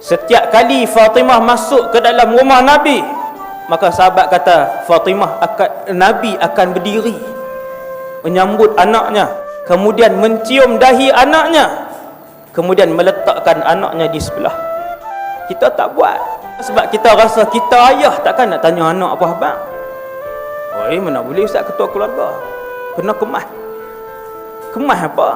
Setiap kali Fatimah masuk ke dalam rumah Nabi, maka sahabat kata Fatimah akan Nabi akan berdiri menyambut anaknya, kemudian mencium dahi anaknya, kemudian meletakkan anaknya di sebelah. Kita tak buat sebab kita rasa kita ayah takkan nak tanya anak apa abang. Oi, mana boleh ustaz ketua keluarga. Kena kemas. Kemas apa?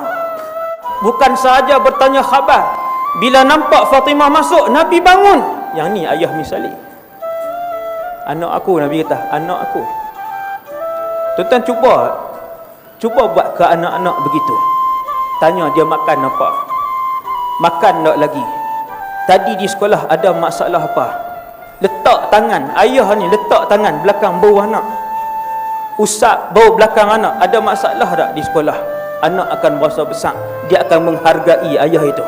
Bukan sahaja bertanya khabar. Bila nampak Fatimah masuk, Nabi bangun. Yang ni ayah misali. Anak aku Nabi kata, anak aku. Tuan-tuan cuba cuba buat ke anak-anak begitu. Tanya dia makan apa? Makan tak lagi? Tadi di sekolah ada masalah apa? Letak tangan, ayah ni letak tangan belakang bau anak. Usap bau belakang anak, ada masalah tak di sekolah? Anak akan berasa besar, dia akan menghargai ayah itu.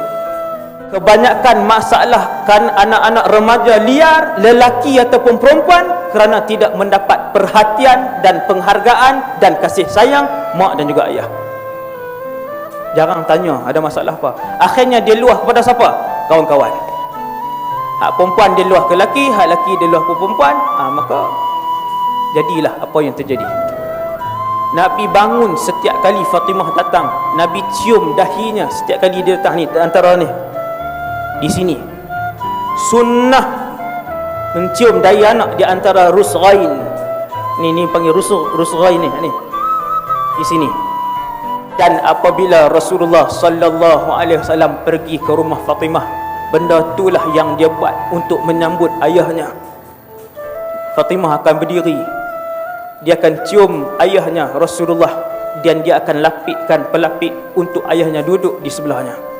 Kebanyakan masalah kan anak-anak remaja liar, lelaki ataupun perempuan kerana tidak mendapat perhatian dan penghargaan dan kasih sayang mak dan juga ayah. Jarang tanya ada masalah apa. Akhirnya dia luah kepada siapa? Kawan-kawan. Hak perempuan dia luah ke lelaki, hak lelaki dia luah ke perempuan, ha, maka jadilah apa yang terjadi. Nabi bangun setiap kali Fatimah datang, Nabi cium dahinya setiap kali dia datang ni antara ni. Di sini. Sunnah mencium dahi anak di antara rusghain. Ni ni panggil rus rusghain ni ni. Di sini. Dan apabila Rasulullah sallallahu alaihi wasallam pergi ke rumah Fatimah, benda itulah yang dia buat untuk menyambut ayahnya. Fatimah akan berdiri. Dia akan cium ayahnya Rasulullah dan dia akan lapikkan pelapik untuk ayahnya duduk di sebelahnya.